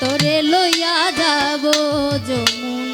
তোরে লইয়া যাব যমুনায়